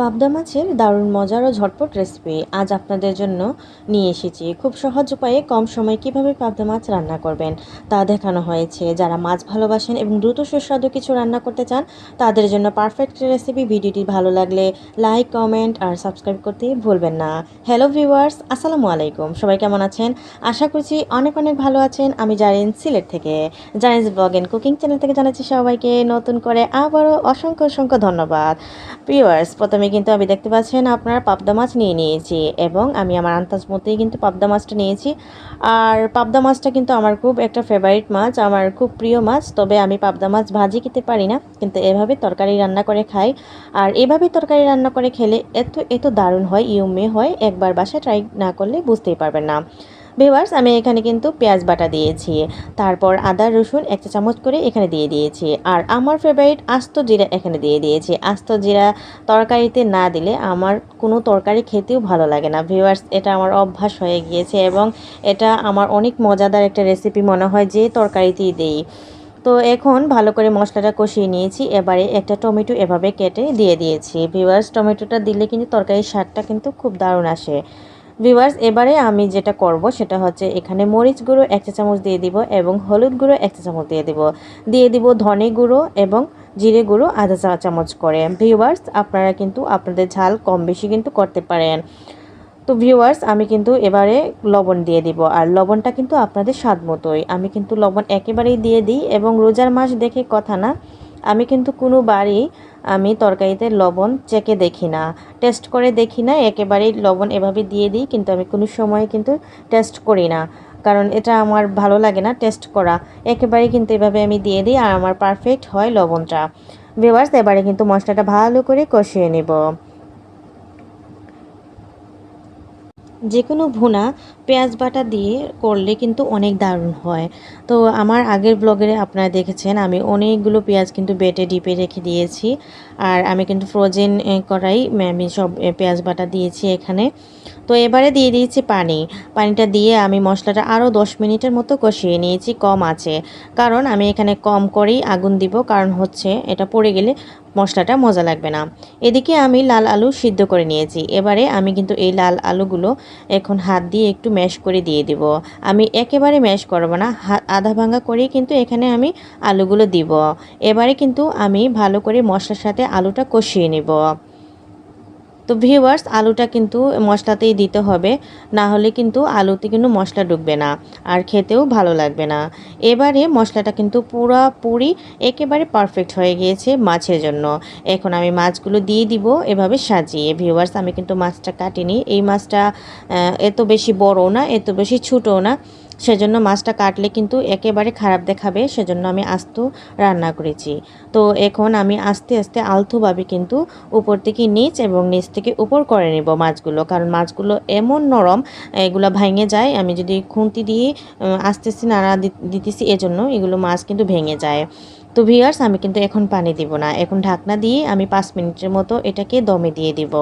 পাবদা মাছের দারুণ মজার ও ঝটপট রেসিপি আজ আপনাদের জন্য নিয়ে এসেছি। খুব সহজ উপায়ে কম সময়ে কীভাবে পাবদা মাছ রান্না করবেন তা দেখানো হয়েছে। যারা মাছ ভালোবাসেন এবং দ্রুত সুস্বাদু কিছু রান্না করতে চান, তাদের জন্য পারফেক্ট রেসিপি ভিডিওটি ভালো লাগলে লাইক কমেন্ট আর সাবস্ক্রাইব করতে ভুলবেন না। হ্যালো ভিউয়ার্স আসসালামু আলাইকুম। সবাই কেমন আছেন? আশা করছি অনেক অনেক ভালো আছেন। আমি জারিন সিলেট থেকে। Zarin's blog and cooking channel থেকে জানাচ্ছি সবাইকে নতুন করে আবারও অসংখ্য অসংখ্য ধন্যবাদ। ভিউয়ার্স প্রথমে কিন্তু আমি দেখতে পাচ্ছেন আপনার পাবদা মাছ নিয়ে নিয়েছি এবং আমি আমার আন্দাজ মতেই কিন্তু পাবদা মাছটা নিয়েছি। আর পাবদা মাছটা কিন্তু আমার খুব একটা ফেভারিট মাছ, আমার খুব প্রিয় মাছ, তবে আমি পাবদা মাছ ভাজি খেতে পারি না, কিন্তু এভাবে তরকারি রান্না করে খাই। আর এভাবে তরকারি রান্না করে খেলে এত এত দারুণ হয় ইউমে হয়, একবার বাসায় ট্রাই না করলে বুঝতেই পারবেন না। ভিউয়ার্স আমি এখানে কিন্তু পেঁয়াজ বাটা দিয়েছি। তারপর আদা, রসুন একটা চামচ করে এখানে দিয়ে দিয়েছি। আর আমার ফেভারিট আস্ত জিরা এখানে দিয়ে দিয়েছি। আস্ত জিরা তরকারিতে না দিলে আমার কোনো তরকারি খেতেও ভালো লাগে না। ভিউয়ার্স এটা আমার অভ্যাস হয়ে গিয়েছে এবং এটা আমার অনেক মজাদার একটা রেসিপি মনে হয় যে তরকারিতেই দেই। তো এখন ভালো করে মশলাটা কষিয়ে নিয়েছি। এবারে একটা টমেটো এভাবে কেটে দিয়ে দিয়েছি। ভিউয়ার্স টমেটোটা দিলে কিন্তু তরকারির স্বাদটা কিন্তু খুব দারুণ আসে। ভিউয়ার্স এবারে আমি যেটা করব সেটা হচ্ছে এখানে মরিচ গুঁড়ো এক চা চামচ দিয়ে দিব এবং হলুদ গুঁড়ো এক চা চামচ দিয়ে দিব। দিয়ে দিব ধনে গুঁড়ো এবং জিরে গুঁড়ো আধা চা চামচ করে। ভিউয়ার্স আপনারা কিন্তু আপনাদের ঝাল কম বেশি কিন্তু করতে পারেন। তো ভিউয়ার্স আমি কিন্তু এবারে লবণ দিয়ে দিব আর লবণটা কিন্তু আপনাদের স্বাদ মতোই। আমি কিন্তু লবণ একেবারেই দিয়ে দিই এবং রোজার মাস দেখে কথা না। আমি কিন্তু কোনো বাড়ি আমি তরকারিতে লবণ চেকে দেখি না। টেস্ট করে দেখি না, একেবারেই লবণ এভাবে দিয়ে দিই, কিন্তু আমি কোনো সময় কিন্তু টেস্ট করি না। কারণ এটা আমার ভালো লাগে না টেস্ট করা। একেবারে কিন্তু এভাবে আমি দিয়ে দিই আর আমার পারফেক্ট হয় লবণটা। ভিউয়ার্স এবারে কিন্তু মশলাটা ভালো করে কষিয়ে নেব। যে কোনো ভুনা পেঁয়াজ বাটা দিয়ে করলে কিন্তু অনেক দারুণ হয়। তো আমার আগের ব্লগে আপনারা দেখেছেন, আমি অনেকগুলো পেঁয়াজ কিন্তু বেটে, ডিপে রেখে দিয়েছি। আর আমি কিন্তু ফ্রোজেন করাই আমি সব পেঁয়াজ বাটা দিয়েছি এখানে। তো এবারে দিয়ে দিয়েছি পানি। পানিটা দিয়ে আমি মশলাটা আরও দশ মিনিটের মতো কষিয়ে নিয়েছি, কম আছে। কারণ আমি এখানে কম করেই আগুন দিব, কারণ হচ্ছে এটা পড়ে গেলে মশলাটা মজা লাগবে না। এদিকে আমি লাল আলু সিদ্ধ করে নিয়েছি। এবারে আমি কিন্তু এই লাল আলুগুলো এখন হাত দিয়ে একটু ম্যাশ করে দিয়ে দিব। আমি একেবারে ম্যাশ করব না আধা ভাঙা করেই কিন্তু এখানে আমি আলুগুলো দিব। এবারে কিন্তু আমি ভালো করে মশলার সাথে আলুটা কষিয়ে নেব। তো ভিউয়ার্স আলুটা কিন্তু মশলাতেই দিতে হবে। না হলে কিন্তু আলুতে কিন্তু মশলা ঢুকবে না আর খেতেও ভালো লাগবে না। এবারে মশলাটা কিন্তু পুরোপুরি একেবারে পারফেক্ট হয়ে গিয়েছে মাছের জন্য। এখন আমি মাছগুলো দিয়ে দিব এভাবে সাজিয়ে। ভিউয়ার্স আমি কিন্তু মাছটা কাটিনি। এই মাছটা এত বেশি বড়ও না, এত বেশি ছোটও না। সেজন্য মাছটা কাটলে কিন্তু একেবারে খারাপ দেখাবে, সেজন্য আমি আস্ত রান্না করেছি। তো এখন আমি আস্তে আস্তে আলতুভাবে কিন্তু উপর থেকে নিচ এবং নিচ থেকে উপর করে নেব মাছগুলো, কারণ মাছগুলো এমন নরম, এগুলো ভেঙে যায়, আমি যদি খুন্তি দিয়ে আস্তে আস্তে নাড়া দিতেছি, এজন্য এগুলো মাছ কিন্তু ভেঙে যায়। তো ভিয়ার্স আমি কিন্তু এখন পানি দিব না। এখন ঢাকনা দিয়ে আমি পাঁচ মিনিটের মতো এটাকে দমে দিয়ে দিব।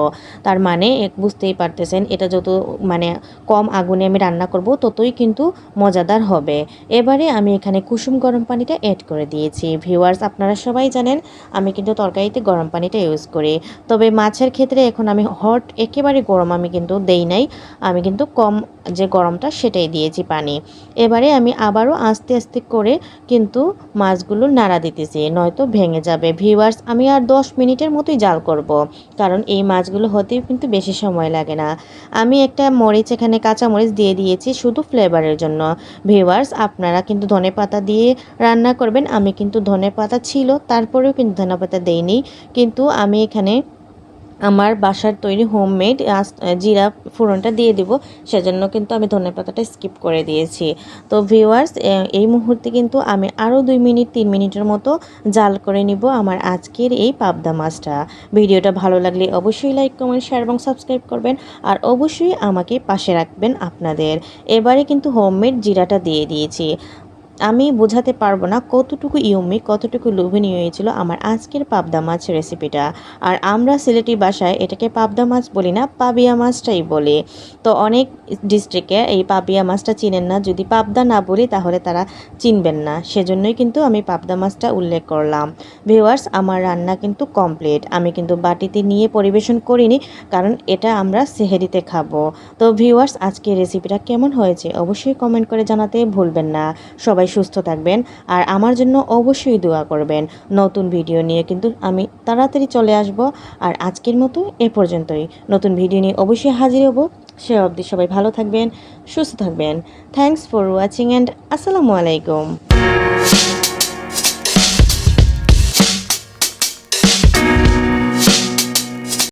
তার মানে বুঝতেই পারতেছেন, এটা যত মানে কম আগুনে আমি রান্না করব, ততই কিন্তু মজাদার হবে। এবারে আমি এখানে কুসুম গরম পানিটা অ্যাড করে দিয়েছি। ভিউয়ার্স আপনারা সবাই জানেন, আমি কিন্তু তরকারিতে গরম পানিটা ইউজ করি। তবে মাছের ক্ষেত্রে এখন আমি হট একেবারে গরম আমি কিন্তু দেই নাই। আমি কিন্তু কম যে গরমটা, সেটাই দিয়েছি পানি। এবারে আমি আবারও আস্তে আস্তে করে কিন্তু মাছগুলো নাড়া দিতেছি, নয়তো ভেঙে যাবে। ভিউয়ার্স, আমি আর দশ মিনিটের মতোই জাল করব। কারণ এই মাছগুলো হতে কিন্তু বেশি সময় লাগে না। আমি একটা মরিচ এখানে কাঁচা মরিচ দিয়ে দিয়েছি শুধু ফ্লেভারের জন্য। ভিউয়ার্স, আপনারা কিন্তু ধনে পাতা দিয়ে রান্না করবেন, আমি কিন্তু ধনে পাতা ছিল, তারপরেও কিন্তু ধনে পাতা দেইনি। কিন্তু আমি এখানে আমার বাসার তৈরি হোমমেড জিরা ফোড়নটা দিয়ে দিব। সেজন্য কিন্তু আমি ধনে পাতাটা স্কিপ করে দিয়েছি। তো ভিউয়ার্স এই মুহূর্তে কিন্তু আমি আরও দুই মিনিট, তিন মিনিটের মতো জাল করে নিব আমার আজকের এই পাবদা মাছটা। ভিডিওটা ভালো লাগলে অবশ্যই লাইক কমেন্ট শেয়ার এবং সাবস্ক্রাইব করবেন আর অবশ্যই আমাকে পাশে রাখবেন আপনাদের। এবারে কিন্তু হোমমেড জিরাটা দিয়ে দিয়েছি। আমি বোঝাতে পারব না কতটুকু ইউমি কতটুকু লোভনীয় হয়েছিল আমার আজকের পাবদা মাছ রেসিপিটা আর আমরা সিলেটি বাসায় এটাকে পাবদা মাছ বলি না, পাবিয়া মাছটাই বলি। তো অনেক ডিস্ট্রিক্টে এই পাবিয়া মাছটা চিনেন না, যদি পাবদা না বলি তাহলে তারা চিনবেন না। সেজন্যই কিন্তু আমি পাবদা মাছটা উল্লেখ করলাম। ভিউয়ার্স আমার রান্না কিন্তু কমপ্লিট আমি কিন্তু বাটিতে নিয়ে পরিবেশন করিনি, কারণ এটা আমরা সেহেরিতে খাব। তো ভিউয়ার্স আজকে রেসিপিটা কেমন হয়েছে অবশ্যই কমেন্ট করে জানাতে ভুলবেন না। সবাই সুস্থ থাকবেন আর আমার জন্য অবশ্যই দোয়া করবেন। নতুন ভিডিও নিয়ে কিন্তু আমি তাড়াতাড়ি চলে আসব। আর আজকের মতো এ পর্যন্তই। নতুন ভিডিও নিয়ে অবশ্যই হাজির হব। সে অবধি সবাই ভালো থাকবেন, সুস্থ থাকবেন। থ্যাংকস ফর ওয়াচিং অ্যান্ড আসসালামু আলাইকুম।